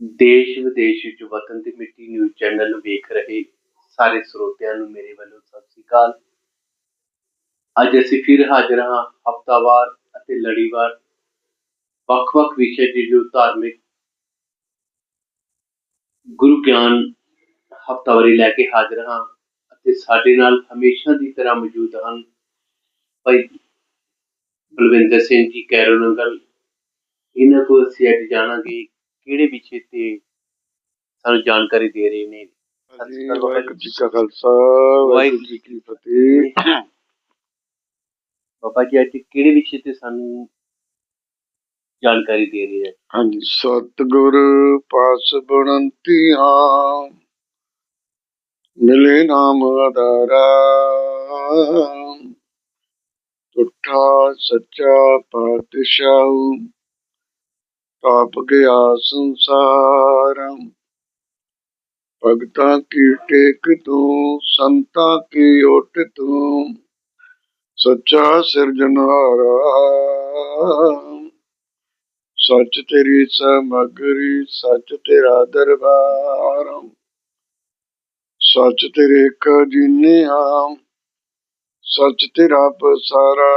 ਦੇਸ਼ ਵਿਦੇਸ਼ ਵਿੱਚ ਵਤਨ ਦੀ ਮਿੱਟੀ ਨਿਊਜ਼ ਚੈਨਲ ਨੂੰ ਵੇਖ ਰਹੇ ਸਾਰੇ ਸਰੋਤਿਆਂ ਨੂੰ ਮੇਰੇ ਵੱਲੋਂ ਸਤਿ ਸ੍ਰੀ ਅਕਾਲ। ਅੱਜ ਅਸੀਂ ਫਿਰ ਹਾਜ਼ਰ ਹਾਂ ਹਫਤਾਵਾਰ ਅਤੇ ਲੜੀਵਾਰ ਵੱਖ-ਵੱਖ ਵਿਸ਼ੇ ਦੀ ਜੋ ਧਾਰਮਿਕ ਗੁਰੂ ਗਿਆਨ ਹਫਤਾਵਾਰੀ ਲੈ ਕੇ ਹਾਜ਼ਰ ਹਾਂ ਅਤੇ ਸਾਡੇ ਨਾਲ ਹਮੇਸ਼ਾ ਦੀ ਤਰ੍ਹਾਂ ਮੌਜੂਦ ਹਨ ਭਾਈ ਬਲਵਿੰਦਰ ਸਿੰਘ ਜੀ ਕੈਰੋ ਨੰਗਲ ਇਹਨਾਂ ਕੋਲ ਅਸੀਂ ਅੱਜ ਜਾਣਾਂਗੇ ਕਿਹੜੇ ਵਿਸ਼ੇ ਤੇ ਸਾਨੂੰ ਜਾਣਕਾਰੀ ਦੇ ਰਹੇ ਨੇ? ਵਾਹਿਗੁਰੂ ਜੀ ਕਾ ਖਾਲਸਾ ਵਾਹਿਗੁਰੂ ਜੀ ਕੀ ਫਤਿਹ। ਬਾਬਾ ਜੀ ਅੱਜ ਕਿਹੜੇ ਵਿਸ਼ੇ ਤੇ ਸਾਨੂੰ ਜਾਣਕਾਰੀ ਦੇ ਰਹੇ ਹੈ? ਹਾਂਜੀ ਸਤਿਗੁਰ ਪਾਸ ਬੁਣੰਤੀਆਂ ਮਿਲੇ ਨਾਮ ਆਧਾਰਾ। ਤੁਠਾ ਸੱਚਾ ਪਾਤਸ਼ਾਹ। ਤਾਪ ਗਿਆ ਸੰਸਾਰ ਭਗਤਾਂ ਕੀ ਟੇਕ ਤੂੰ, ਸੰਤਾਂ ਕੀ ਓਟ ਤੂੰ? ਸੱਚਾ ਸਿਰਜਣਹਾਰਾ ਸੱਚ ਤੇਰੀ ਸਮਗਰੀ, ਸੱਚ ਤੇਰਾ ਦਰਬਾਰ। ਸੱਚ ਤੇਰੇ ਖਜੀਨਿਆ ਸੱਚ ਤੇਰਾ ਪਸਾਰਾ।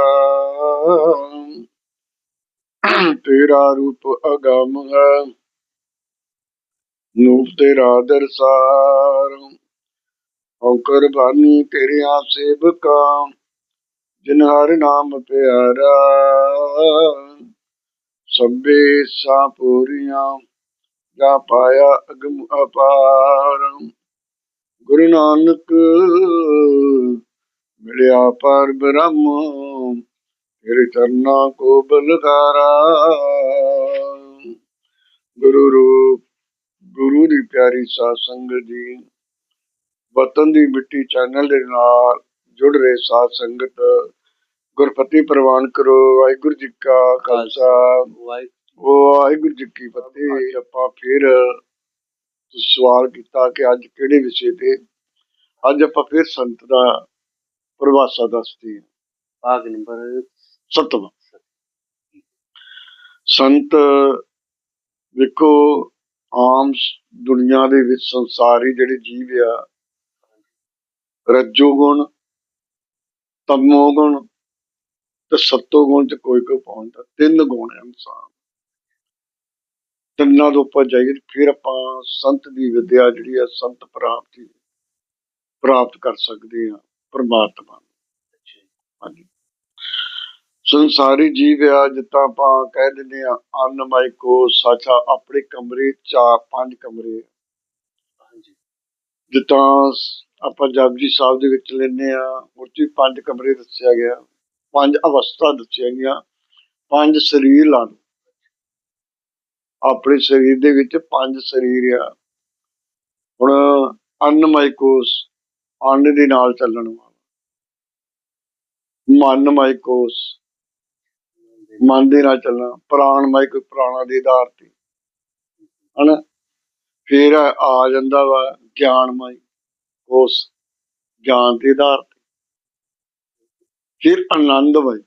ਤੇਰਾ ਰੂਪ ਅਗੰਮ ਹੈ। ਨੂਪ ਤੇਰਾ ਦਰਸਾਰ। ਔਕਰ ਬਾਨੀ ਤੇਰਿਆਂ ਸੇਵਕਾ, ਜਿਨ ਹਰ ਨਾਮ ਪਿਆਰਾ। ਸਭੇ ਸਾਪੂਰੀਆਂ ਜਾ ਪਾਇਆ ਅਗਮ ਅਪਾਰ। ਗੁਰੂ ਨਾਨਕ, ਮਿਲਿਆ ਪਰ ਬ੍ਰਹਮ। ਤੇਰੇ ਚਰਨਾਂ ਕੋ ਬਲਕਾਰਾ ਗੁਰੂ ਰੂਪ, ਗੁਰੂ ਦੀ ਪਿਆਰੀ ਸਾਧ ਸੰਗਤ ਜੀ, ਵਤਨ ਦੀ ਮਿੱਟੀ ਚੈਨਲ ਦੇ ਨਾਲ ਜੁੜ ਰਹੇ ਸਾਧ ਸੰਗਤ ਗੁਰਫਤੀ ਪ੍ਰਵਾਨ ਕਰੋ, ਵਾਹਿਗੁਰੂ ਜੀ ਕਾ ਖਾਲਸਾ। ਵਾਹਿਗੁਰੂ ਵਾਹਿਗੁਰੂ ਜੀ ਕੀ ਫਤਿਹ। ਆਪਾਂ ਫਿਰ ਸਵਾਲ ਕੀਤਾ ਕਿ ਅੱਜ ਕਿਹੜੇ ਵਿਸ਼ੇ ਤੇ? ਅੱਜ ਆਪਾਂ ਫਿਰ ਸੰਤ ਦਾ ਪ੍ਰਵਾਸਾ ਦੱਸਦੇ ਹਾਂ। ਭਾਗ ਨੰਬਰ ਸਤਵਾਂ ਸੰਤ ਵੇਖੋ ਆਮ ਦੁਨੀਆ ਦੇ ਵਿੱਚ ਸੰਸਾਰੀ ਜਿਹੜੇ ਜੀਵ ਆ ਰੱਜੋ ਗੁਣ ਤਮੋ ਗੁਣ ਤੇ ਸਤੋ ਗੁਣ ਚ ਕੋਈ ਕੋਈ ਪਹੁੰਚਦਾ ਤਿੰਨ ਗੁਣ ਹੈ ਇਨਸਾਨ। ਤਿੰਨਾਂ ਦੇ ਉੱਪਰ ਜਾਈਏ ਤੇ ਫਿਰ ਆਪਾਂ ਸੰਤ ਦੀ ਵਿਦਿਆ ਜਿਹੜੀ ਆ ਸੰਤ ਪ੍ਰਾਪਤੀ ਪ੍ਰਾਪਤ ਕਰ ਸਕਦੇ ਆ ਪਰਮਾਤਮਾ ਨੂੰ। ਹਾਂਜੀ। ਸੰਸਾਰੀ ਜੀਵ ਆ ਜਿੱਦਾਂ ਆਪਾਂ ਕਹਿ ਦਿੰਦੇ ਆ ਅੰਨਮਈ ਕੋ ਸਾਚਾ ਆਪਣੇ ਕਮਰੇ ਚਾਰ ਪੰਜ ਕਮਰੇ। ਹਾਂਜੀ। ਸ- ਆਪਾਂ ਜਪਜੀ ਸਾਹਿਬ ਦੇ ਵਿੱਚ ਲੈਂਦੇ ਆ ਵੀ ਪੰਜ ਕਮਰੇ ਦੱਸਿਆ ਗਿਆ ਪੰਜ ਅਵਸਥਾ ਦੱਸੀਆਂ ਗਈਆਂ ਪੰਜ ਸਰੀਰ ਲਾ ਲਓ ਆਪਣੇ ਸਰੀਰ ਦੇ ਵਿੱਚ ਪੰਜ ਸਰੀਰ ਆ। ਹੁਣ ਅੰਨਮਈ ਕੋਸ਼ ਅੰਨ ਦੇ ਨਾਲ ਚੱਲਣ ਵਾਲਾ। ਮਨਮਈ ਕੋਸ਼ ਮਨ ਦੇ ਨਾਲ ਚੱਲਣਾ ਪ੍ਰਾਣਮਈ ਕੋਈ ਪ੍ਰਾਣਾ ਦੇ ਆਧਾਰ ਤੇ। ਹਨਾ? ਫਿਰ ਆ ਜਾਂਦਾ ਵਾ ਗਿਆਨ ਗਿਆਨਮਈ ਉਸ ਗਿਆਨ ਦੇ ਆਧਾਰ ਤੇ। ਫਿਰ ਆਨੰਦ ਆਨੰਦਮਈ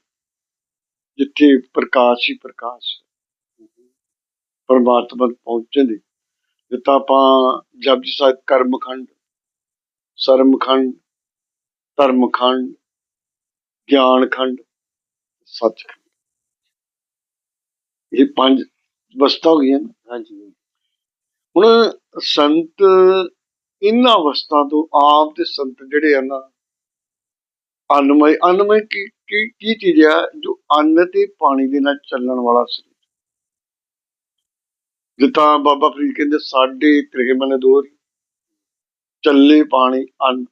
ਜਿੱਥੇ ਪ੍ਰਕਾਸ਼ ਹੀ ਪ੍ਰਕਾਸ਼ ਹੈ। ਪਰਮਾਤਮਾ ਤੱਕ ਪਹੁੰਚਣ ਦੀ। ਜਿੱਦਾਂ ਆਪਾਂ ਜਪਜੀ ਸਾਹਿਬ ਕਰਮਖੰਡ ਸਰਮਖੰਡ ਧਰਮਖੰਡ, ਗਿਆਨਖੰਡ, ਸੱਚਖੰਡ। ਇਹ ਪੰਜ ਅਵਸਥਾ ਹੋ ਗਈਆਂ। ਹਾਂਜੀ ਹੁਣ ਸੰਤ ਇਹਨਾਂ ਅਵਸਥਾ ਤੋਂ ਆਪ ਤੇ ਸੰਤ ਜਿਹੜੇ ਆ ਨਾ ਅੰਨਮਈ ਅੰਨਮਈ ਕੀ ਕੀ ਕੀ ਚੀਜ਼ ਆ ਜੋ ਅੰਨ ਤੇ ਪਾਣੀ ਦੇ ਨਾਲ ਚੱਲਣ ਵਾਲਾ ਸਰੀਰ। ਜਿੱਦਾਂ ਬਾਬਾ ਫਰੀਦ ਕਹਿੰਦੇ ਸਾਡੇ ਤ੍ਰਿਹ ਮਨ ਦੋਰ ਚੱਲੇ ਪਾਣੀ ਅੰਨ।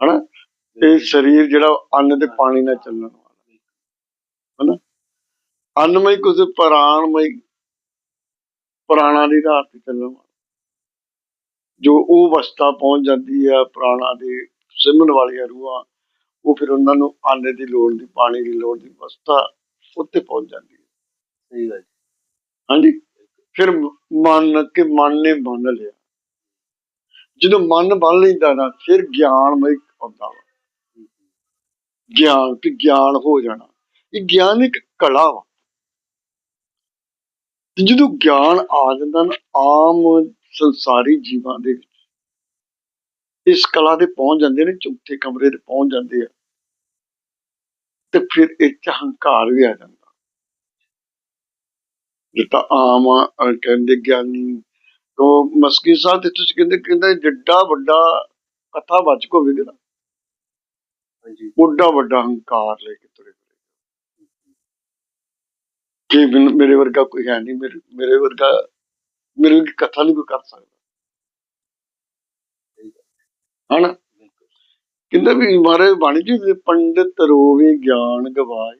ਹਨਾ? ਇਹ ਸਰੀਰ ਜਿਹੜਾ ਅੰਨ ਤੇ ਪਾਣੀ ਨਾਲ ਚੱਲਣ ਅੰਨਮਈ ਕੁਝ ਪ੍ਰਾਣਮਈ ਪ੍ਰਾਣਾ ਦੀ ਆਧਾਰ ਤੇ ਚੱਲਣ ਜੋ ਉਹ ਅਵਸਥਾ ਪਹੁੰਚ ਜਾਂਦੀ ਆ ਪ੍ਰਾਣਾ ਦੇ ਸਿਮਰਨ ਵਾਲੀਆਂ ਰੂਹਾਂ ਉਹ ਫਿਰ ਉਹਨਾਂ ਨੂੰ ਅੰਨ ਦੀ ਲੋੜ ਦੀ ਪਾਣੀ ਦੀ ਲੋੜ ਦੀ ਅਵਸਥਾ ਉੱਤੇ ਪਹੁੰਚ ਜਾਂਦੀ ਹੈ। ਸਹੀ ਗੱਲ ਹਾਂਜੀ? ਫਿਰ ਮਨ ਕੇ ਮਨ ਨੇ ਮੰਨ ਲਿਆ। ਜਦੋਂ ਮਨ ਬਣ ਲੈਂਦਾ ਨਾ ਫਿਰ ਗਿਆਨਮਈ ਆਉਂਦਾ ਵਾ। ਗਿਆਨ ਕਿ ਗਿਆਨ ਹੋ ਜਾਣਾ। ਇਹ ਗਿਆਨ ਇੱਕ ਕਲਾ ਵਾ। ਤੇ ਜਦੋਂ ਗਿਆਨ ਆ ਜਾਂਦਾ ਨਾ ਆਮ ਸੰਸਾਰੀ ਜੀਵਾਂ ਦੇ ਵਿੱਚ ਇਸ ਕਲਾ ਦੇ ਪਹੁੰਚ ਜਾਂਦੇ ਨੇ ਚੌਥੇ ਕਮਰੇ ਤੇ ਪਹੁੰਚ ਜਾਂਦੇ ਆ ਤੇ ਫਿਰ ਇਹ 'ਚ ਹੰਕਾਰ ਵੀ ਆ ਜਾਂਦਾ। ਜਿੱਦਾਂ ਆਮ ਅਹ, ਕਹਿੰਦੇ ਗਿਆਨੀ ਉਹ ਮਸਕੀ ਸਾਹਿਬ ਤੇ ਤੁਸੀਂ ਕਹਿੰਦੇ ਕਹਿੰਦੇ ਜਿੱਡਾ ਵੱਡਾ ਕਥਾ ਵਾਚਕ ਹੋਵੇਗਾ ਨਾ ਹਾਂਜੀ। ਓਡਾ ਵੱਡਾ ਹੰਕਾਰ ਲੈ ਕੇ। ਕਿ ਮੈਨੂੰ- ਮੇਰੇ ਵਰਗਾ ਕੋਈ ਹੈ ਨਹੀਂ, ਮੇਰੇ ਮੇਰੇ ਵਰਗਾ, ਮੇਰੇ ਵਰਗੀ ਕਥਾ ਨਹੀਂ ਕੋਈ ਕਰ ਸਕਦਾ। ਹਨਾ? ਕਹਿੰਦਾ ਵੀ ਮਹਾਰਾਜ ਬਾਣੀ ਜੀ ਵੀ ਪੰਡਿਤ ਰੋਵੇ ਗਿਆਨ ਗਵਾਏ।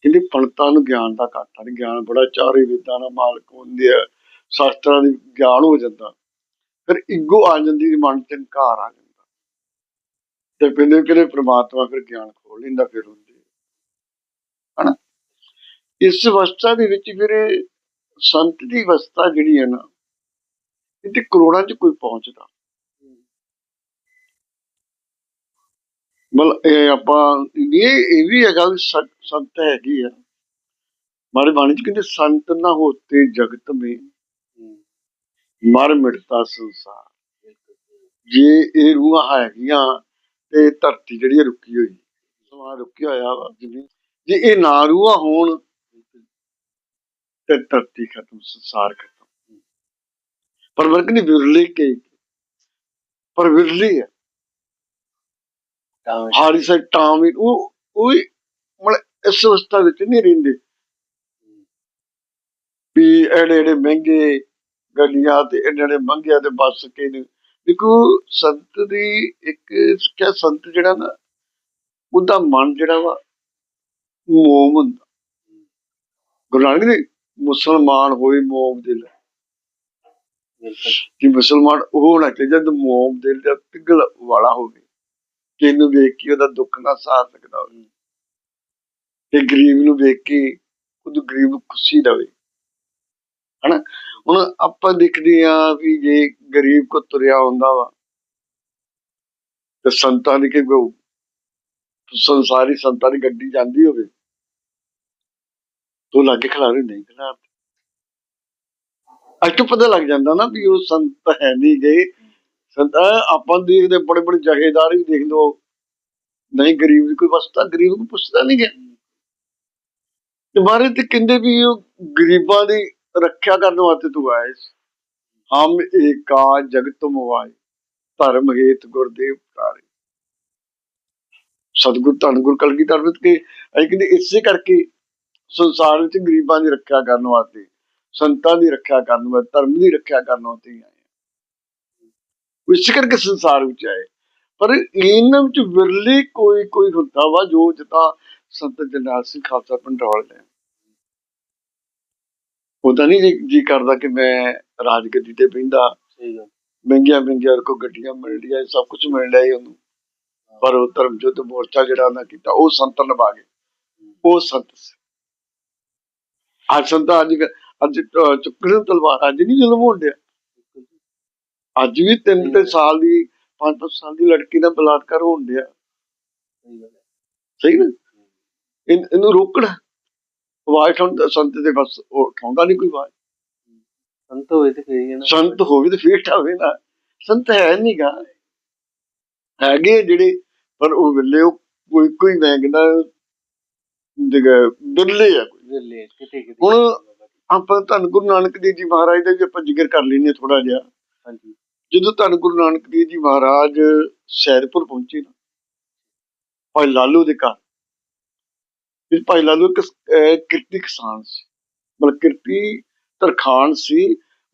ਕਹਿੰਦੇ ਪੰਡਤਾਂ ਨੂੰ ਗਿਆਨ ਦਾ ਘਾਟਾ ਨਹੀਂ, ਗਿਆਨ ਬੜਾ ਚਾਰੇ ਵੇਦਾਂ ਦਾ ਮਾਲਕ ਹੁੰਦੇ ਆ, ਸ਼ਾਸਤਰਾਂ ਦੀ ਗਿਆਨ ਹੋ ਜਾਂਦਾ। ਫਿਰ ਇੱਗੋ ਆ ਜਾਂਦੀ, ਮਨ ਚ ਹੰਕਾਰ ਆ ਜਾਂਦਾ। ਤੇ ਕਹਿੰਦੇ ਕਿਹੜੇ ਪ੍ਰਮਾਤਮਾ ਫਿਰ ਗਿਆਨ ਖੋਲ ਲੈਂਦਾ ਫਿਰ ਹੁੰਦੇ ਹਨਾ? ਇਸ ਅਵਸਥਾ ਦੇ ਵਿੱਚ ਫਿਰ ਸੰਤ ਦੀ ਅਵਸਥਾ ਜਿਹੜੀ ਹੈ ਨਾ, ਇਹ ਕਰੋੜਾਂ ਚ ਕੋਈ ਪਹੁੰਚਦਾ। ਮਤਲਬ ਇਹ ਆਪਾਂ, ਇਹ ਇਹ ਵੀ ਹੈਗਾ ਵੀ ਸੰਤ ਹੈਗੀ ਆ। ਮਾਰੇ ਬਾਣੀ ਚ ਕਹਿੰਦੇ, ਸੰਤ ਨਾ ਹੋਤੇ ਜਗਤ ਮੇ, ਮਰ ਮਿਟਦਾ ਸੰਸਾਰ। ਜੇ ਇਹ ਰੂਹਾਂ ਹੈਗੀਆਂ, ਤੇ ਧਰਤੀ ਜਿਹੜੀ ਰੁਕੀ ਹੋਈ, ਸਮਾਂ ਰੁਕਿਆ ਹੋਇਆ ਵਾ ਜੇ ਇਹ ਨਾ ਰੂਹਾਂ ਹੋਣ ਤੇ ਧਰਤੀ ਖਤਮ ਸੰਸਾਰ ਖਤਮ। ਪਰ ਵਰਗ ਨਹੀਂ ਵਿਰਲੇ ਕੇ ਪਰ ਵਿਰਲੀ ਹੈ। ਤਾਂ ਹਾਰੀ ਸੇ ਟਾਮੀ ਉਹ ਉਹ ਮਤਲਬ ਇਸ ਅਵਸਥਾ ਵਿੱਚ ਨਹੀਂ ਰਹਿੰਦੇ। ਵੀ ਐਡੇ ਐਡੇ ਮਹਿੰਗੇ ਗੱਡੀਆਂ ਤੇ ਐਡੇ ਐਡੇ ਮੰਗਿਆ ਤੇ ਬੱਸ ਕੇ ਨੇ। ਦੇਖੋ ਸੰਤ ਦੀ ਇੱਕ ਕਿਆ ਸੰਤ ਜਿਹੜਾ ਨਾ ਉਹਦਾ ਮਨ ਜਿਹੜਾ ਵਾ ਮੋਮ ਹੁੰਦਾ ਗੁਰੂ ਨਾਨਕ ਦੇ ਮੁਸਲਮਾਨ ਹੋਏ ਮੋਮ ਦਿਲ। ਕਿ ਮੁਸਲਮਾਨ ਉਹ ਹੋਣਾ ਚਾਹੀਦਾ ਜਦ ਮੋਮ ਦਿਲ ਦਾ ਪਿਘਲ ਵਾਲਾ ਹੋਵੇ ਕਿ ਇਹਨੂੰ ਵੇਖ ਕੇ ਉਹਦਾ ਦੁੱਖ ਨਾ ਸਾਹ ਸਕਦਾ ਹੋਵੇ। ਤੇ ਗਰੀਬ ਨੂੰ ਵੇਖ ਕੇ ਉਹਨੂੰ ਗਰੀਬ ਨੂੰ ਖੁਸ਼ੀ ਦੇਵੇ। ਹਨਾ? ਹੁਣ ਆਪਾਂ ਦੇਖਦੇ ਆ ਵੀ ਜੇ ਗਰੀਬ ਕੋ ਤੁਰਿਆ ਹੁੰਦਾ ਵਾ, ਤੇ ਸੰਤਾਂ ਦੀ ਕਿ ਸੰਸਾਰੀ ਸੰਤਾਂ ਦੀ ਗੱਡੀ ਜਾਂਦੀ ਹੋਵੇ ਤੋ ਲਾਗੇ ਖਿਲਾਰੇ ਨਹੀਂ ਖਿਲਾਰਦੇ। ਅੱਜ ਤੋਂ ਪਤਾ ਲੱਗ ਜਾਂਦਾ ਨਾ ਵੀ ਉਹ ਸੰਤ ਹੈ ਨਹੀਂ ਗਏ ਸੰਤ ਆਪਾਂ ਦੇਖਦੇ ਬੜੇ ਬੜੇ ਜਹੇਦਾਰ ਵੀ ਦੇਖ ਲਓ ਨਹੀਂ ਗਰੀਬ ਦੀ ਕੋਈ ਵਸਤਾ, ਗਰੀਬ ਨੂੰ ਪੁੱਛਦਾ ਨਹੀਂ ਗਿਆ ਤੇ ਬਾਰੇ ਤੇ ਕਹਿੰਦੇ ਵੀ ਉਹ ਗਰੀਬਾਂ ਦੀ ਰੱਖਿਆ ਕਰਨ ਵਾਸਤੇ ਤੂੰ ਆਇਆ ਸੀ। ਹਮ ਏਕਾ ਜਗਤ ਮੁਆਏ ਧਰਮ ਹੇਤ ਗੁਰਦੇਵ ਕਾਰੇ ਸਤਿਗੁਰ, ਧੰਨ ਗੁਰ ਕਲਗੀ ਵਿੱਚ ਕੇ, ਅਸੀਂ ਕਹਿੰਦੇ ਇਸੇ ਕਰਕੇ ਸੰਸਾਰ ਵਿੱਚ ਗਰੀਬਾਂ ਦੀ ਰੱਖਿਆ ਕਰਨ ਵਾਸਤੇ ਸੰਤਾਂ ਦੀ ਰੱਖਿਆ ਕਰਨ ਵਾਸਤੇ ਧਰਮ ਦੀ ਰੱਖਿਆ ਕਰਨ ਵਾਸਤੇ ਹੀ ਆਏ ਇਸੇ ਕਰਕੇ ਸੰਸਾਰ ਵਿੱਚ ਆਏ। ਪਰ ਇਹਨਾਂ ਵਿੱਚ ਵਿਰਲੇ ਕੋਈ ਕੋਈ ਹੁੰਦਾ ਵਾ ਜੋ ਜਿੱਦਾਂ ਸੰਤ ਜਰਨੈਲ ਸਿੰਘ ਖਾਲਸਾ ਪੰਡੋਲ ਨੇ। ਉਹਦਾ ਨਹੀਂ ਜੀ- ਕਰਦਾ ਕਿ ਮੈਂ ਰਾਜਗੱਦੀ ਤੇ ਬਹਿੰਦਾ। ਸਹੀ ਗੱਲ। ਮਹਿੰਗੀਆਂ ਮਹਿੰਗੀਆਂ ਕੋ ਗੱਡੀਆਂ ਮਿਲ ਰਹੀਆਂ ਸਭ ਕੁਝ ਮਿਲ ਰਿਹਾ ਉਹਨੂੰ। ਪਰ ਉਹ ਧਰਮ ਯੁੱਧ ਮੋਰਚਾ ਜਿਹੜਾ ਉਹਨਾਂ ਕੀਤਾ ਉਹ ਸੰਤ ਨਿਭਾ ਗਏ। ਉਹ ਸੰਤ ਸੀ। ਅੱਜ ਸੰਤ ਅੱਜ ਅੱਜ ਚੁੱਕਣ ਤਲਵਾਰ ਅੱਜ ਨਹੀਂ ਜ਼ੁਲਮ ਹੋਣ ਡਿਆ। ਅੱਜ ਵੀ ਤਿੰਨ ਤਿੰਨ ਸਾਲ ਦੀ ਪੰਜ ਪੰਜ ਸਾਲ ਦੀ ਲੜਕੀ ਦਾ ਬਲਾਤਕਾਰ ਹੋਣ ਡਿਆ। ਸਹੀ ਨਾ? ਇਹਨੂੰ ਰੋਕਣ। ਆਵਾਜ਼ ਉਠਾਉਣ ਸੰਤ ਦੇ ਬਸ ਉਹ ਉਠਾਉਂਦਾ ਨਹੀਂ ਕੋਈ ਆਵਾਜ਼। ਸੰਤ ਹੋਏ ਤੇ ਫੇਰ ਸੰਤ ਹੋਵੇ ਤੇ ਫੇਰ ਠਾਵੇ ਨਾ। ਸੰਤ ਹੈ ਨਹੀਂਗਾ ਹੈਗੇ ਜਿਹੜੇ ਪਰ ਉਹ ਵੇਲੇ ਉਹ ਕੋਈ ਕੋਈ ਮੈਂ ਕਹਿੰਦਾ ਬਿਰਲੇ ਆ ਹੁਣ ਆਪਾਂ ਧੰਨ ਗੁਰੂ ਨਾਨਕ ਦੇਵ ਜੀ ਮਹਾਰਾਜ ਦਾ ਵੀ ਆਪਾਂ ਜ਼ਿਕਰ ਕਰ ਲੈਨੇ ਥੋੜਾ ਜਿਹਾ। ਹਾਂਜੀ। ਜਦੋਂ ਧੰਨ ਗੁਰੂ ਨਾਨਕ ਦੇਵ ਜੀ ਮਹਾਰਾਜ ਸੈਦਪੁਰ ਪਹੁੰਚੇ ਨਾ ਭਾਈ ਲਾਲੂ ਦੇ ਘਰ ਇਹ ਭਾਈ ਲਾਲੂ ਇੱਕ ਕਿਰਤੀ ਕਿਸਾਨ ਸੀ ਮਤਲਬ ਕਿਰਤੀ ਤਰਖਾਨ ਸੀ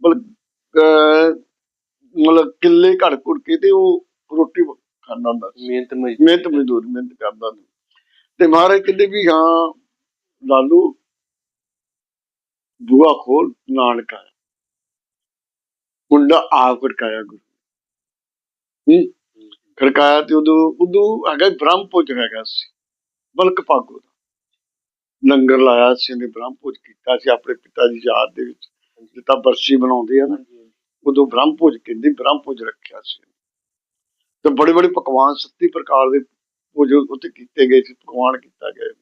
ਮਤਲਬ ਮਤਲਬ ਕਿੱਲੇ ਘੜ ਘੁੜ ਕੇ ਤੇ ਉਹ ਰੋਟੀ ਖਾਂਦਾ ਹੁੰਦਾ ਸੀ। ਮਿਹਨਤ ਮਜ਼ਦੂਰ। ਮਿਹਨਤ ਮਜ਼ਦੂਰ ਮਿਹਨਤ ਕਰਦਾ ਸੀ। ਤੇ ਮਹਾਰਾਜ ਕਹਿੰਦੇ ਵੀ ਹਾਂ ਲਾਲੂ ਬੂਆ ਖੋਲ, ਨਾਨਕ ਆਇਆ। ਮੁੰਡਾ ਆਪ ਖੜਕਾਇਆ ਗੁਰੂ ਹੂੰ। ਖੜਕਾਇਆ ਤੇ ਉਦੋਂ ਉਦੋਂ ਹੈਗਾ ਬ੍ਰਹਮ ਭੋਜ ਹੈਗਾ ਸੀ ਬਲਕ ਭਾਗੋ ਦਾ। ਲੰਗਰ ਲਾਇਆ ਸੀ, ਉਹਨੇ ਬ੍ਰਹਮ ਭੋਜ ਕੀਤਾ ਸੀ, ਆਪਣੇ ਪਿਤਾ ਦੀ ਯਾਦ ਦੇ ਵਿੱਚ। ਜਿੱਦਾਂ ਬਰਸੀ ਬਣਾਉਂਦੇ ਆ ਨਾ ਹਾਂਜੀ ਉਦੋਂ ਬ੍ਰਹਮ ਭੋਜ ਕਹਿੰਦੇ ਬ੍ਰਹਮ ਭੋਜ ਰੱਖਿਆ ਸੀ ਤੇ ਬੜੇ ਬੜੇ ਪਕਵਾਨ 37 ਪ੍ਰਕਾਰ ਦੇ ਭੋਜ ਉੱਤੇ ਕੀਤੇ ਗਏ ਸੀ, ਪਕਵਾਨ ਕੀਤਾ ਗਿਆ।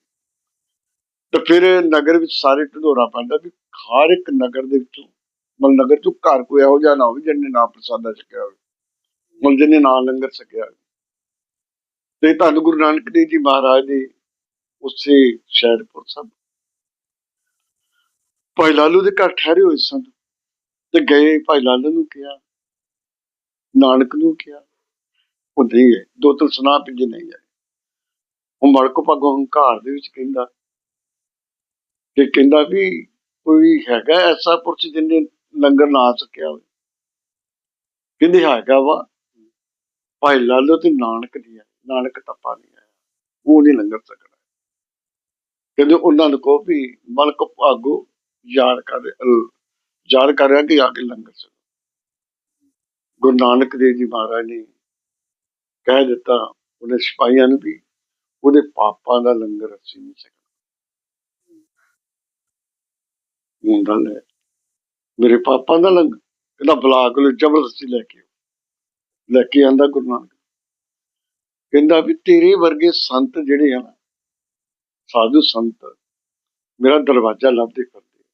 ਤੇ ਫਿਰ ਨਗਰ ਵਿੱਚ ਸਾਰੇ ਢਡੋਰਾ ਪੈਂਦਾ ਵੀ ਹਰ ਇੱਕ ਨਗਰ ਦੇ ਵਿੱਚੋਂ, ਮਤਲਬ ਨਗਰ ਚੋਂ ਘਰ ਕੋਈ ਇਹੋ ਜਿਹਾ ਨਾ ਹੋਵੇ ਜਿਹਨੇ ਨਾ ਪ੍ਰਸਾਦਾ ਛਕਿਆ ਹੋਵੇ, ਮਤਲਬ ਜਿਹਨੇ ਨਾ ਲੰਗਰ ਛਕਿਆ ਹੋਵੇ। ਤੇ ਧੰਨ ਗੁਰੂ ਨਾਨਕ ਦੇਵ ਜੀ ਮਹਾਰਾਜ ਦੇ ਉਸੇ ਸ਼ਹਿਰਪੁਰ ਸਾਹਿਬ ਭਾਈ ਲਾਲੂ ਦੇ ਘਰ ਠਹਿਰੇ ਹੋਏ ਸਨ ਤੇ ਗਏ, ਭਾਈ ਲਾਲੂ ਨੂੰ ਕਿਹਾ, ਨਾਨਕ ਨੂੰ ਕਿਹਾ, ਉਹ ਨਹੀਂ ਗਏ, ਦੋ ਤਿੰਨ ਸੁਨਾ ਪਿੰਜੇ ਨਹੀਂ ਗਏ। ਉਹ ਮੜਕ ਪਗੋਂ ਹੰਕਾਰ ਦੇ ਵਿੱਚ ਕਹਿੰਦਾ ਕਿ ਕਹਿੰਦਾ ਵੀ ਕੋਈ ਹੈਗਾ ਐਸਾ ਪੁਰਸ਼ ਜਿਹਨੇ ਲੰਗਰ ਨਾ ਸਕਿਆ ਹੋਵੇ? ਕਹਿੰਦੇ ਹੈਗਾ ਵਾ। ਭਾਈ ਲਾਲੋ ਤੇ ਨਾਨਕ ਦੀ ਹੈ ਨਾਨਕ ਟੱਪਾ ਨਹੀਂ ਆਇਆ ਉਹ ਨਹੀਂ ਲੰਗਰ ਸਕਣਾ ਕਹਿੰਦੇ ਉਹਨਾਂ ਨੂੰ ਕਹੋ ਵੀ ਮਲਕ ਭਾਗੋ ਯਾਦ ਕਰ ਯਾਦ ਕਰ ਰਿਹਾ ਕਿ ਆ ਕੇ ਲੰਗਰ ਸਕੋ ਗੁਰੂ ਨਾਨਕ ਦੇਵ ਜੀ ਮਹਾਰਾਜ ਨੇ ਕਹਿ ਦਿੱਤਾ, ਉਹਨੇ ਸਿਪਾਹੀਆਂ ਨੂੰ ਵੀ, ਉਹਦੇ ਪਾਪਾਂ ਦਾ ਲੰਗਰ ਅਸੀਂ ਨਹੀਂ ਸਕਣਾ ਮੁੰਡਾ ਲੈ ਮੇਰੇ ਪਾਪਾਂ ਦਾ ਲੰਗਰ ਕਹਿੰਦਾ ਬਲਾਕ ਨੂੰ ਜ਼ਬਰਦਸਤੀ ਲੈ ਕੇ। ਲੈ ਕੇ ਆਂਦਾ ਗੁਰੂ ਨਾਨਕ। ਕਹਿੰਦਾ ਵੀ ਤੇਰੇ ਵਰਗੇ ਸੰਤ ਜਿਹੜੇ ਆ ਨਾ ਸਾਧੂ ਸੰਤ ਮੇਰਾ ਦਰਵਾਜ਼ਾ ਲੱਭਦੇ ਫਿਰਦੇ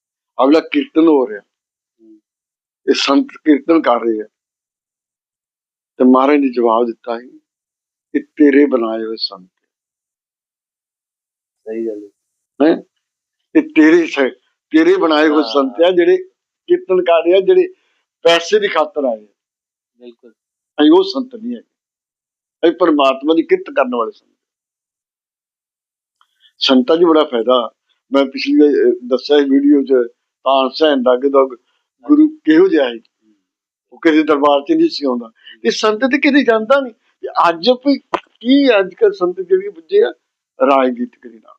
ਅਗਲਾ ਕੀਰਤਨ ਹੋ ਰਿਹਾ। ਇਹ ਸੰਤ ਕੀਰਤਨ ਕਰ ਰਹੇ ਆ। ਤੇ ਮਹਾਰਾਜ ਨੇ ਜਵਾਬ ਦਿੱਤਾ ਹੈ ਕਿ ਤੇਰੇ ਬਣਾਏ ਹੋਏ ਸੰਤ। ਸਹੀ ਗੱਲ ਹੈ? ਇਹ ਤੇਰੇ ਸ- ਤੇਰੇ ਬਣਾਏ ਹੋਏ। ਸੰਤ ਆ ਜਿਹੜੇ ਕੀਰਤਨ ਕਰ ਰਹੇ ਆ ਜਿਹੜੇ ਪੈਸੇ ਦੀ ਖਾਤਰ ਆਏ ਆ। ਬਿਲਕੁਲ। ਅਸੀਂ ਉਹ ਸੰਤ ਨਹੀਂ ਹੈਗੇ। ਅਸੀਂ ਪਰਮਾਤਮਾ ਦੀ ਕਿਰਤ ਕਰਨ ਵਾਲੇ ਸੰਤ ਸੰਤਾਂ 'ਚ ਬੜਾ ਫਾਇਦਾ। ਮੈਂ ਪਿਛਲੀ ਦੱਸਿਆ ਵੀਡੀਓ 'ਚ ਤਾਂ ਸਹਿਣ ਦਾ ਕਿ ਗੁਰੂ ਕਿਹੋ ਜਿਹਾ ਹੈ ਉਹ ਕਿਸੇ ਦਰਬਾਰ 'ਚ ਨਹੀਂ ਸੀ ਆਉਂਦਾ। ਇਹ ਸੰਤ ਤੇ ਕਿਤੇ ਜਾਂਦਾ ਨਹੀਂ। ਤੇ ਅੱਜ ਵੀ ਕੀ ਅੱਜ ਕੱਲ ਸੰਤ ਜਿਹੜੀ ਬੁੱਝੇ ਆ ਰਾਜਨੀਤਿਕ ਦੇ ਨਾਲ।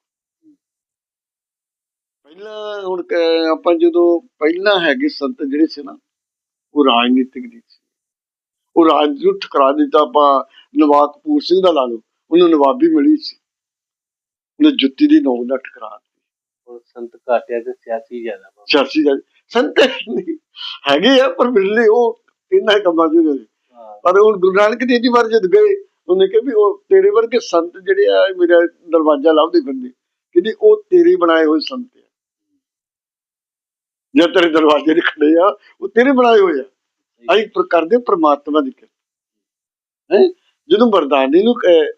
ਪਹਿਲਾਂ ਹੁਣ ਆਪਾਂ ਜਦੋਂ ਪਹਿਲਾਂ ਹੈਗੇ ਸੰਤ ਜਿਹੜੇ ਸੀ ਨਾ ਉਹ ਰਾਜਨੀਤਿਕ ਨਹੀਂ ਸੀ। ਉਹ ਰਾਜ ਨੂੰ ਠਕਰਾ ਦਿੱਤਾ ਆਪਾਂ ਨਵਾਬ ਕਪੂਰ ਸਿੰਘ ਦਾ ਲਾ ਲਓ ਉਹਨੂੰ ਨਵਾਬੀ ਮਿਲੀ ਸੀ। ਉਹਨੇ ਜੁੱਤੀ ਦੀ ਨੋਕ ਦਾ ਠਕਰਾ ਦਿੱਤੀ। ਹੁਣ ਸੰਤ ਘਾਟਿਆ ਤੇ ਸਿਆਸੀ ਜ਼ਿਆਦਾ। ਸਿਆਸੀ ਦਾ ਸੰਤ ਨਹੀਂ ਹੈਗੇ ਆ ਪਰ ਮਿਲਨੇ ਉਹ ਇਹਨਾਂ ਕੰਮਾਂ 'ਚ ਨੇ ਪਰ ਹੁਣ ਗੁਰੂ ਨਾਨਕ ਦੇਵ ਜੀ ਵਾਰ ਜਦ ਗਏ ਉਹਨੇ ਕਿਹਾ ਵੀ ਉਹ ਤੇਰੇ ਵਰਗੇ ਸੰਤ ਜਿਹੜੇ ਆ ਮੇਰਾ ਦਰਵਾਜ਼ਾ ਲੱਭਦੇ ਫਿਰਦੇ। ਕਹਿੰਦੀ ਉਹ ਤੇਰੇ ਬਣਾਏ ਹੋਏ ਸੰਤ ਆ। ਜੇ ਤੇਰੇ ਦਰਵਾਜ਼ੇ ਦੇ ਖੜੇ ਆ ਉਹ ਤੇਰੇ ਬਣਾਏ ਹੋਏ ਆ। ਅਸੀਂ ਕਰਦੇ ਪ੍ਰਮਾਤਮਾ ਦੀ ਕਿਰਪਾ। ਹੈ? ਜਦੋਂ ਮਰਦਾਨੇ ਨੂੰ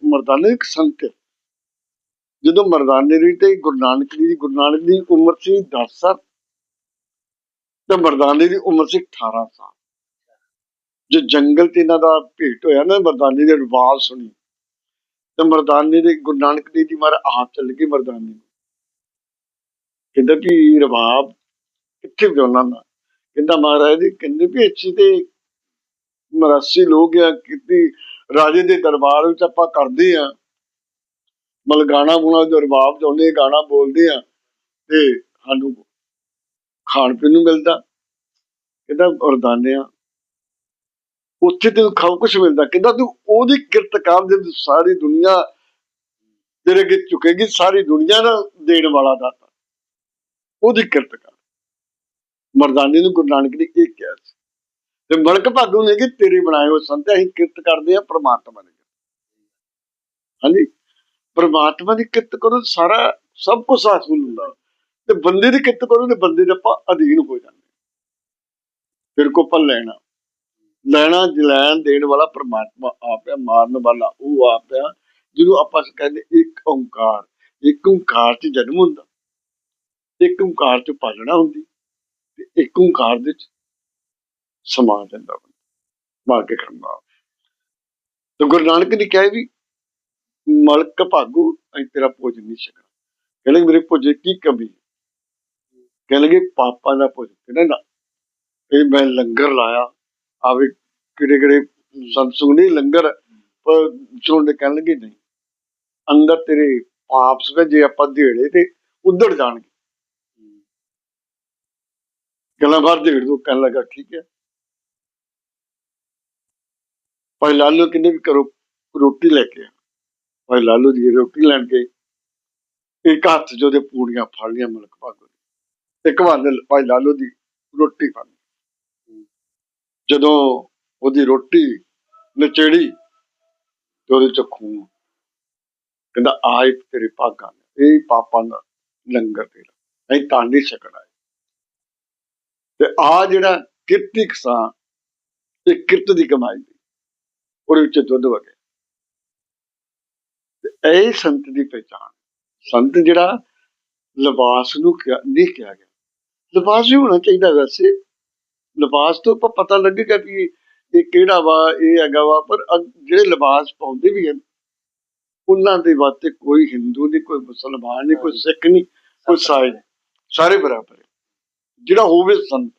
ਮਰਦਾਨੇ ਇੱਕ ਸੰਤ ਹੈ। ਜਦੋਂ ਮਰਦਾਨੇ ਦੀ ਤੇ ਗੁਰੂ ਨਾਨਕ ਦੀ ਗੁਰੂ ਨਾਨਕ ਦੀ ਉਮਰ ਸੀ 10 ਸਾਲ ਤੇ ਮਰਦਾਨੇ ਦੀ ਉਮਰ ਸੀ 18 ਸਾਲ। ਜੋ ਜੰਗਲ ਤੇ ਇਹਨਾਂ ਦਾ ਭੇਟ ਹੋਇਆ ਨਾ ਮਰਦਾਨੇ ਦੇ ਆਵਾਜ਼ ਸੁਣੀ। ਤੇ ਮਰਦਾਨੇ ਦੇ ਗੁਰੂ ਨਾਨਕ ਦੇਵ ਜੀ ਮਾਰ ਆਪ ਚੱਲ ਗਏ ਮਰਦਾਨੇ ਨੂੰ। ਕਹਿੰਦਾ ਵੀ ਰਬਾਬ ਕਿੱਥੇ ਵਜਾਉਣਾ ਨਾ ਕਹਿੰਦਾ ਮਹਾਰਾਜ ਜੀ, ਕਹਿੰਦੇ ਵੀ ਅੱਛੀ ਤੇ ਮਰਾਸੀ ਲੋਕ ਆ ਕਿਤੇ ਰਾਜੇ ਦੇ ਦਰਬਾਰ ਵਿੱਚ ਆਪਾਂ ਕਰਦੇ ਆ। ਮਲ ਗਾਣਾ ਗੁਣਾ ਜੋ ਰਬਾਬ ਗਾਣਾ ਬੋਲਦੇ ਆ, ਤੇ ਸਾਨੂੰ ਖਾਣ ਪੀਣ ਨੂੰ ਮਿਲਦਾ। ਕਹਿੰਦਾ ਵਰਦਾਨੇ ਆ। ਉੱਥੇ ਤੈਨੂੰ ਖਾਉ ਕੁਛ ਮਿਲਦਾ। ਕਹਿੰਦਾ ਤੂੰ ਉਹਦੀ ਕਿਰਤ ਕਰ ਦੇ ਸਾਰੀ ਦੁਨੀਆ ਤੇਰੇ ਅੱਗੇ ਝੁਕੇਗੀ, ਸਾਰੀ ਦੁਨੀਆ ਦਾ ਦੇਣ ਵਾਲਾ ਦਾਤਾ। ਉਹਦੀ ਕਿਰਤ ਕਰ। ਮਰਦਾਨੇ ਨੂੰ ਗੁਰੂ ਨਾਨਕ ਨੇ ਇਹ ਕਿਹਾ ਸੀ। ਤੇ ਮਲਕ ਭਾਗੂ ਨੇ ਕਿ ਤੇਰੇ ਬਣਾਏ ਹੋਏ ਸੰਤ, ਅਸੀਂ ਕਿਰਤ ਕਰਦੇ ਆ ਪ੍ਰਮਾਤਮਾ ਦੀ ਹਾਂਜੀ? ਪ੍ਰਮਾਤਮਾ ਦੀ ਕਿਰਤ ਕਰੋ ਸਾਰਾ, ਸਭ ਕੁਝ ਹਾਸਲ ਹੁੰਦਾ। ਤੇ ਬੰਦੇ ਦੀ ਕਿਰਤ ਕਰੋ ਤੇ ਬੰਦੇ ਦੇ ਆਪਾਂ ਅਧੀਨ ਹੋ ਜਾਂਦੇ ਫਿਰ ਕੋ ਪਲ ਲੈਣਾ। ਲੈਣਾ ਜਲੈਣ ਦੇਣ ਵਾਲਾ ਪ੍ਰਮਾਤਮਾ ਆਪ ਹੈ, ਮਾਰਨ ਵਾਲਾ ਉਹ ਆਪ ਹੈ, ਜਿਹਨੂੰ ਆਪਾਂ ਕਹਿੰਦੇ ਇੱਕ ਓੰਕਾਰ। ਇੱਕ ਓੰਕਾਰ ਚ ਜਨਮ ਹੁੰਦਾ। ਇੱਕ ਓੰਕਾਰ ਚ ਪਾਲਣਾ ਹੁੰਦੀ। ਤੇ ਇੱਕ ਓੰਕਾਰ ਦੇ ਸਮਾ ਜਾਂਦਾ ਮਾਰ ਕੇ ਕਰਨਾ ਤੇ ਗੁਰੂ ਨਾਨਕ ਨੇ ਕਿਹਾ ਵੀ, ਮਲਕ ਭਾਗੂ, ਅਸੀਂ ਤੇਰਾ ਭੋਜਨ ਨਹੀਂ ਛਕਣਾ। ਕਹਿੰਦੇ ਮੇਰੇ ਭੋਜਨ ਕੀ ਕਮੀ ਹੈ? ਕਹਿਣ ਲੱਗੇ ਪਾਪਾਂ ਦਾ ਭੋਜਨ। ਕਹਿੰਦਾ ਨਾ, ਇਹ ਮੈਂ ਲੰਗਰ ਲਾਇਆ। ਆਵੇ ਕਿਹੜੇ ਕਿਹੜੇ ਸੰਸੂ ਨਹੀਂ ਲੰਗਰ, ਪਰ ਚੋਂਡੇ ਕਹਿਣ ਲੱਗੇ, ਨਹੀਂ, ਅੰਦਰ ਤੇਰੇ ਪਾਪ ਸਵੇ ਜੇ ਆਪਾਂ ਢੇੜੇ ਤੇ ਉਧੜ ਜਾਣਗੇ। ਗੱਲਾਂ ਬਾਹਰ ਢੇੜ ਦੋ ਕਹਿਣ ਲੱਗਾ, ਠੀਕ ਹੈ। ਭਾਈ ਲਾਲੂ ਕਹਿੰਦੇ ਵੀ ਕਰੋ ਰੋਟੀ ਲੈ ਕੇ ਆ ਭਾਈ ਲਾਲੂ ਜੀ ਰੋਟੀ ਲੈਣ ਕੇ ਇੱਕ ਹੱਥ 'ਚ ਉਹਦੇ ਪੂੜੀਆਂ ਫੜ ਲਈਆਂ ਮਲਕ ਭਾਗੋ ਇੱਕ ਵਾਰ ਭਾਈ ਲਾਲੂ ਦੀ ਰੋਟੀ ਫੜ ਜਦੋਂ ਉਹਦੀ ਰੋਟੀ ਨਚੇੜੀ ਤੇ ਉਹਦੇ ਚ ਖੂਨ ਕਹਿੰਦਾ ਆਏ ਤੇਰੇ ਭਾਗਾਂ ਨੇ ਇਹ ਪਾਪਾਂ ਦਾ ਲੰਗਰ ਤੇਰਾ ਅਸੀਂ ਤਾਂ ਨਹੀਂ ਛਕਣਾ ਤੇ ਆ ਜਿਹੜਾ ਕਿਰਤੀ ਕਿਸਾਨ ਇਹ ਕਿਰਤ ਦੀ ਕਮਾਈ ਦੀ ਉਹਦੇ ਵਿੱਚ ਦੁੱਧ ਵਗੇ ਤੇ ਇਹ ਸੰਤ ਦੀ ਪਹਿਚਾਣ। ਸੰਤ ਜਿਹੜਾ ਲਿਬਾਸ ਨੂੰ ਨਹੀਂ ਕਿਹਾ ਗਿਆ। ਲਿਬਾਸ ਵੀ ਹੋਣਾ ਚਾਹੀਦਾ ਵੈਸੇ। ਲਿਬਾਸ ਤੋਂ ਆਪਾਂ ਪਤਾ ਲੱਗੇਗਾ ਵੀ ਇਹ ਕਿਹੜਾ ਵਾ ਇਹ ਹੈਗਾ ਵਾ ਪਰ ਜਿਹੜੇ ਲਿਬਾਸ ਪਾਉਂਦੇ ਵੀ ਹਨ ਉਹਨਾਂ ਦੇ ਵਾਸਤੇ ਕੋਈ ਹਿੰਦੂ ਨਹੀਂ ਕੋਈ ਮੁਸਲਮਾਨ ਨਹੀਂ ਕੋਈ ਸਿੱਖ ਨਹੀਂ ਕੋਈ ਸਾਈ ਨਹੀਂ। ਸਾਰੇ ਬਰਾਬਰ ਹੈ। ਜਿਹੜਾ ਹੋਵੇ ਸੰਤ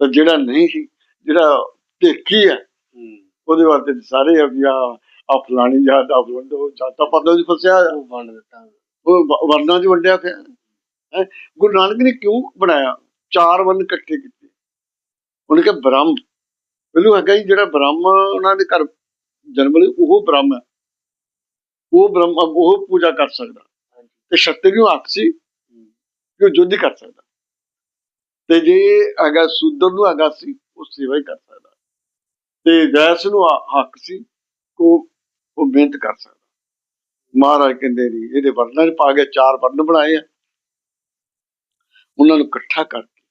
ਤੇ ਜਿਹੜਾ ਨਹੀਂ ਸੀ ਜਿਹੜਾ ਢੇਕੀ ਹੈ ਉਹਦੇ ਵਾਸਤੇ ਸਾਰੇ ਆ ਵੀ ਆ ਫਲਾਣੀ ਜਾਤ ਆ ਵੰਡੋ ਜਾਤਾਂ ਪਾਤਾਂ ਦੀ ਫਸਿਆ। ਉਹ ਵੰਡ ਦਿੱਤਾ। ਉਹ ਵਰਨਾਂ 'ਚ ਵੰਡਿਆ ਪਿਆ। ਗੁਰੂ ਨਾਨਕ ਨੇ ਕਿਉਂ ਬਣਾਇਆ? ਚਾਰ ਵੰਨ ਇਕੱਠੇ ਕੀਤੇ। ਉਹਨੇ ਕਿਹਾ ਬ੍ਰਹਮ। ਪਹਿਲੂ ਹੈਗਾ ਜੀ ਜਿਹੜਾ ਬ੍ਰਹਮ ਉਹਨਾਂ ਦੇ ਘਰ ਜਨਮ ਲਈ ਉਹ ਬ੍ਰਹਮ ਹੈ। ਉਹ ਬ੍ਰਹਮ ਉਹ ਪੂਜਾ ਕਰ ਸਕਦਾ। ਤੇ ਸ਼ਕਤੀ ਨੂੰ ਹੱਕ ਸੀ ਹੂੰ, ਕਿ ਹੀ ਕਰ ਸਕਦਾ। ਤੇ ਜੇ ਹੈਗਾ ਸੂਦਰ ਨੂੰ ਹੈਗਾ ਸੀ, ਉਹ ਸੇਵਾ ਹੀ ਕਰ ਸਕਦਾ। ਤੇ ਵੈਸ ਨੂੰ ਹੱਕ ਸੀ ਉਹ ਉਹ ਮਿਹਨਤ ਕਰ ਸਕਦਾ। ਮਹਾਰਾਜ ਕਹਿੰਦੇ ਨਹੀਂ ਇਹਦੇ ਵਰਨਾਂ 'ਚ ਪਾ ਕੇ ਚਾਰ ਵਰਨ ਬਣਾਏ ਆ। ਉਹਨਾਂ ਨੂੰ ਇਕੱਠਾ ਕਰਕੇ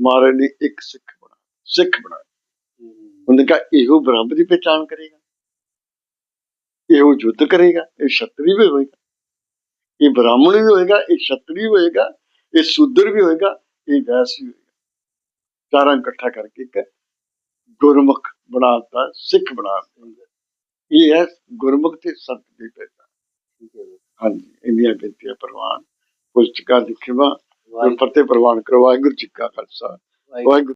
ਮਹਾਰਾਜ ਨੇ ਇੱਕ ਸਿੱਖ ਬਣਾ ਸਿੱਖ ਬਣਾ ਉਹਨੇ ਕਿਹਾ, ਇਹੋ ਬ੍ਰਹਮ ਦੀ ਪਛਾਣ ਕਰੇਗਾ। ਇਹੋ ਯੁੱਧ ਕਰੇਗਾ। ਇਹ ਛਤਰੀ ਵੀ ਹੋਏਗਾ। ਇਹ ਬ੍ਰਾਹਮਣ ਵੀ ਹੋਏਗਾ, ਇਹ ਛਤਰੀ ਹੋਏਗਾ, ਇਹ ਸ਼ੂਦਰ ਵੀ ਹੋਏਗਾ। ਇਹ ਵੈਸ ਹੋਏਗਾ ਚਾਰਾਂ ਇਕੱਠਾ ਕਰਕੇ ਇੱਕ ਗੁਰਮੁਖ ਬਣਾਤਾ ਸਿੱਖ ਬਣਾਤਾ ਇਹ ਹੈ ਗੁਰਮੁਖ ਤੇ ਸੰਤ ਦੀ ਪਹਿਚਾਣ ਠੀਕ ਹੈ ਜੀ। ਹਾਂਜੀ ਇੰਨੀਆਂ ਬੇਨਤੀਆਂ ਪ੍ਰਵਾਨ। ਪੁਸਤਕਾਂ ਲਿਖਿਵਾ ਵਾਹਿਗੁਰੂ। ਫਤਿਹ ਪ੍ਰਵਾਨ ਕਰੋ। ਵਾਹਿਗੁਰੂ ਜੀ ਕਾ ਖਾਲਸਾ। ਵਾਹਿਗੁਰੂ